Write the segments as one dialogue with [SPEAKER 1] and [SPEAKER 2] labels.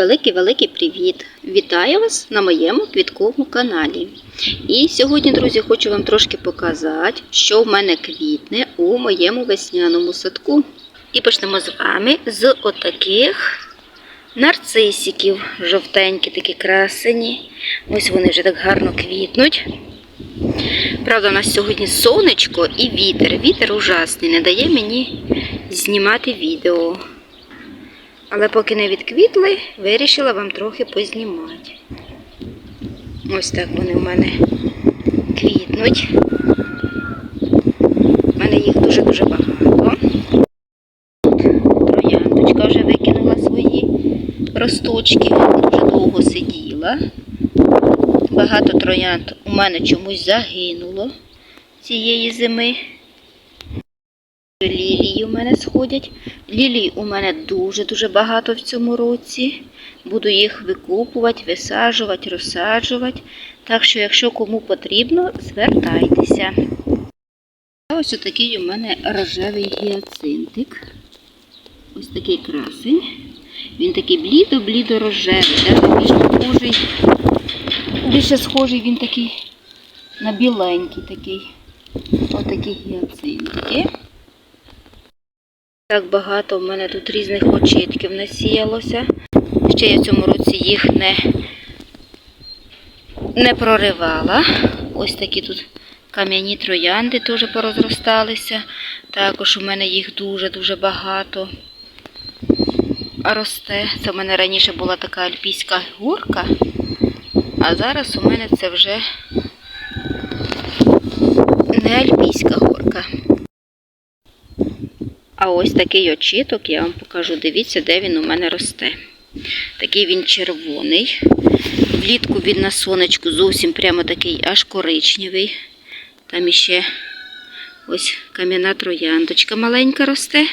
[SPEAKER 1] Великий-великий привіт! Вітаю вас на моєму квітковому каналі. І сьогодні, друзі, хочу вам трошки показати, що в мене квітне у моєму весняному садку. І почнемо з вами з отаких нарцисиків. Жовтенькі, такі красені. Ось вони вже так гарно квітнуть. Правда, у нас сьогодні сонечко і вітер. Вітер ужасний, не дає мені знімати відео. Але поки не відквітли, вирішила вам трохи познімати. Ось так вони в мене квітнуть. У мене їх дуже-дуже багато. Трояндочка вже викинула свої росточки, дуже довго сиділа. Багато троянд у мене чомусь загинуло цієї зими. Лілії у мене сходять. Лілій у мене дуже-дуже багато в цьому році. Буду їх викупувати, висаджувати, розсаджувати. Так що, якщо кому потрібно, звертайтеся. Ось такий у мене рожевий гіацинтик. Ось такий красень. Він такий блідо-блідо рожевий, да? більш схожий, більше схожий він такий на біленький такий. Такі гіацинтики. Так багато в мене тут різних очитків насіялося. Ще я цьому році їх не, не проривала. Ось такі тут кам'яні троянди теж порозросталися. Також у мене їх дуже-дуже багато росте. Це в мене раніше була така альпійська горка, а зараз у мене це вже не альпійська горка. А ось такий очіток я вам покажу. Дивіться, де він у мене росте. Такий він червоний. Влітку він на сонечку зовсім прямо такий аж коричневий. Там іще ось кам'яна трояндочка маленька росте.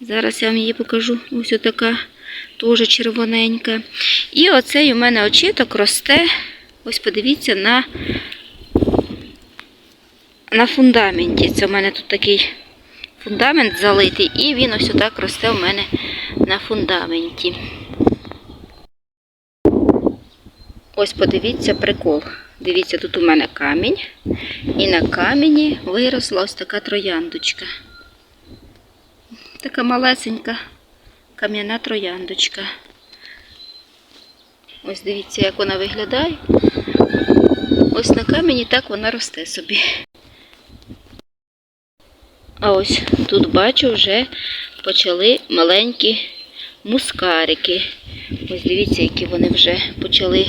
[SPEAKER 1] Зараз я вам її покажу. Ось отака теж червоненька. І оцей у мене очіток росте. Ось подивіться на, на фундаменті. Це у мене тут такий фундамент залитий, і він ось отак росте у мене на фундаменті. Ось подивіться прикол. Дивіться, тут у мене камінь, і на камені виросла ось така трояндочка. Така малесенька кам'яна трояндочка. Ось дивіться, як вона виглядає. Ось на камені так вона росте собі. А ось тут бачу, вже почали маленькі мускарики. Ось дивіться, які вони вже почали.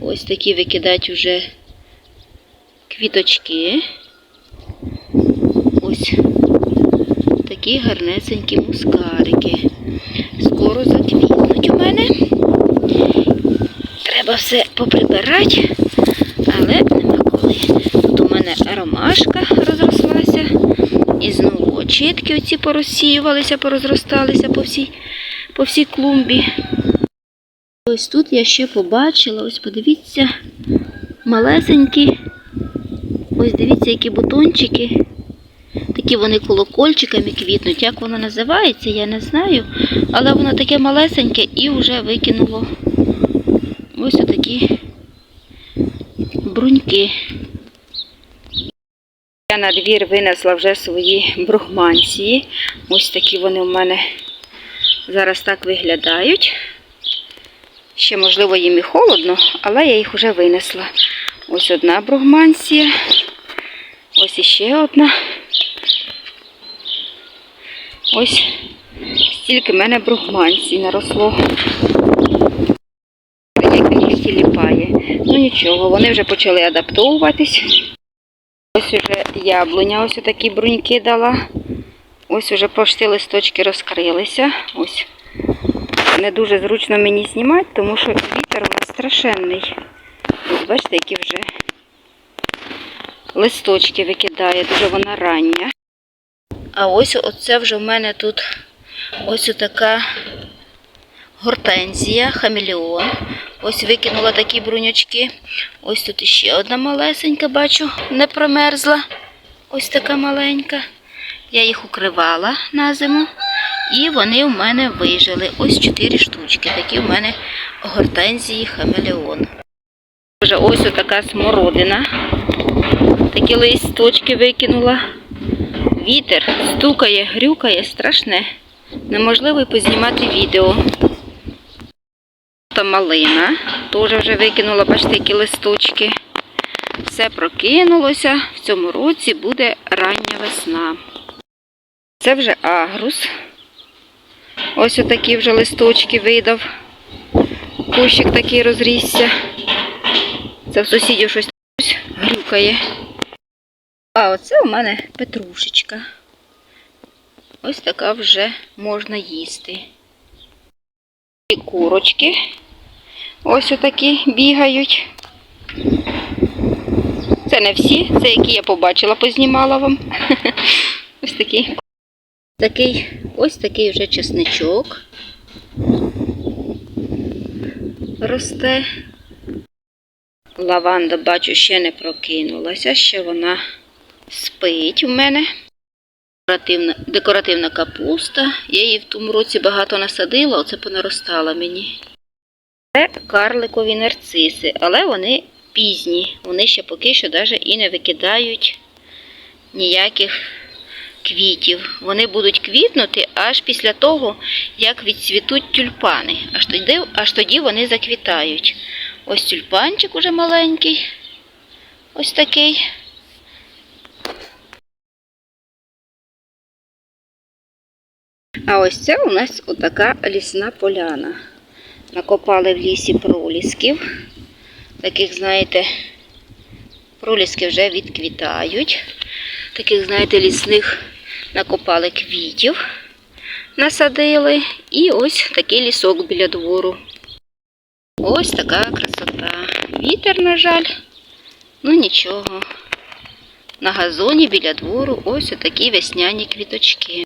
[SPEAKER 1] Ось такі викидають вже квіточки. Ось такі гарнесенькі мускарики. Скоро заквітнуть у мене. Треба все поприбирати, але нема коли. Тут у мене ромашка розрослася. І знову очітки оці порозсіювалися, порозросталися по всій, по всій клумбі. Ось тут я ще побачила, ось подивіться, малесенькі. Ось дивіться, які бутончики. Такі вони колокольчиками квітнуть. Як воно називається, я не знаю. Але воно таке малесеньке і вже викинуло ось отакі бруньки. На двір винесла вже свої брухманції. Ось такі вони у мене зараз так виглядають. Ще, можливо, їм і холодно, але я їх вже винесла. Ось одна бругмансія. Ось іще одна. Ось стільки в мене бругмансій наросло. Ну нічого, вони вже почали адаптовуватись. Ось уже яблуня, ось такі бруньки дала. Ось уже пошти листочки розкрилися. Ось. Не дуже зручно мені знімати, тому що вітер у нас страшенний. Ось бачите, які вже листочки викидає, дуже вона рання. А ось оце вже в мене тут ось така гортензія, хамелеон. Ось викинула такі бруньочки. Ось тут іще одна малесенька, бачу, не промерзла. Ось така маленька. Я їх укривала на зиму. І вони в мене вижили. Ось чотири штучки. Такі в мене гортензії хамелеон. Вже ось така смородина. Такі листочки викинула. Вітер стукає, грюкає, страшне. Неможливо й познімати відео. Та малина. Теж вже викинула, бачите, які листочки. Все прокинулося. В цьому році буде рання весна. Це вже агрус. Ось отакі вже листочки видав. Кущик такий розрісся. Це в сусідів щось грюкає. А оце у мене петрушечка. Ось така вже можна їсти. І курочки. Ось отакі бігають. Це не всі, це які я побачила, познімала вам. Ось такий. Такий, ось такий вже чесничок. Росте. Лаванда, бачу, ще не прокинулася, ще вона спить у мене. Декоративна, декоративна капуста. Я її в тому році багато насадила, оце понаростала мені. Це карликові нарциси, але вони пізні. Вони ще поки що навіть і не викидають ніяких квітів. Вони будуть квітнути аж після того, як відцвітуть тюльпани. Аж тоді, аж тоді вони заквітають. Ось тюльпанчик уже маленький. Ось такий. А ось це у нас отака лісна поляна. Накопали в лісі пролісків. Таких, знаєте, проліски вже відквітають. Таких, знаєте, лісних накопали квітів, насадили. І ось такий лісок біля двору. Ось така красота. Вітер, на жаль, ну нічого. На газоні біля двору ось такі весняні квіточки.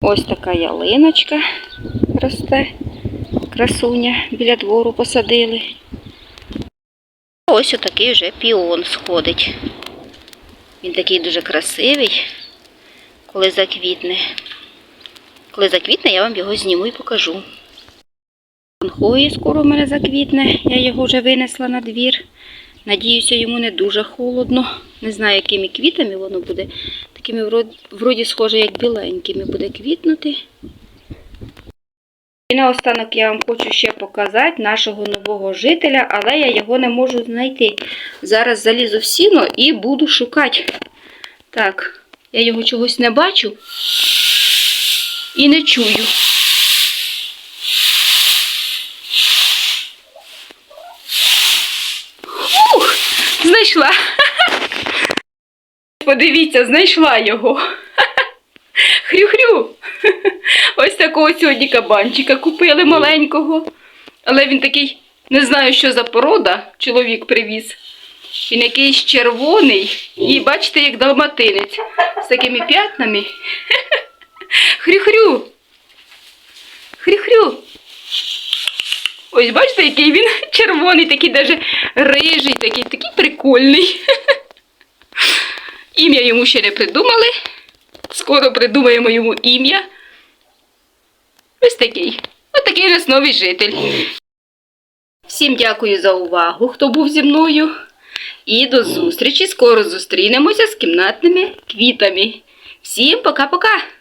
[SPEAKER 1] Ось така ялиночка росте, красуня біля двору посадили. Ось отакий вже піон сходить. Він такий дуже красивий, коли заквітне. Коли заквітне, я вам його зніму і покажу. Хої скоро в мене заквітне, я його вже винесла на двір. Надіюся, йому не дуже холодно. Не знаю, якими квітами воно буде. Такими вроді, схоже, як біленькими буде квітнути. І наостанок я вам хочу ще показати нашого нового жителя, але я його не можу знайти. Зараз залізу в сіно і буду шукати. Так, я його чогось не бачу і не чую. Ух, знайшла. Подивіться, знайшла його. Хрю-хрю. Ось такого сьогодні кабанчика купили маленького. Але він такий, не знаю, що за порода чоловік привіз. Він якийсь червоний. І бачите, як далматинець. З такими п'ятнами. Хрю-хрю. Хрю-хрю. Ось бачите, який він червоний, такий даже рижий, такий, такий прикольний. Ім'я йому ще не придумали. Скоро придумаємо йому ім'я. Ось такий. Ось такий новий житель. Всім дякую за увагу, хто був зі мною. І до зустрічі. Скоро зустрінемося з кімнатними квітами. Всім пока-пока!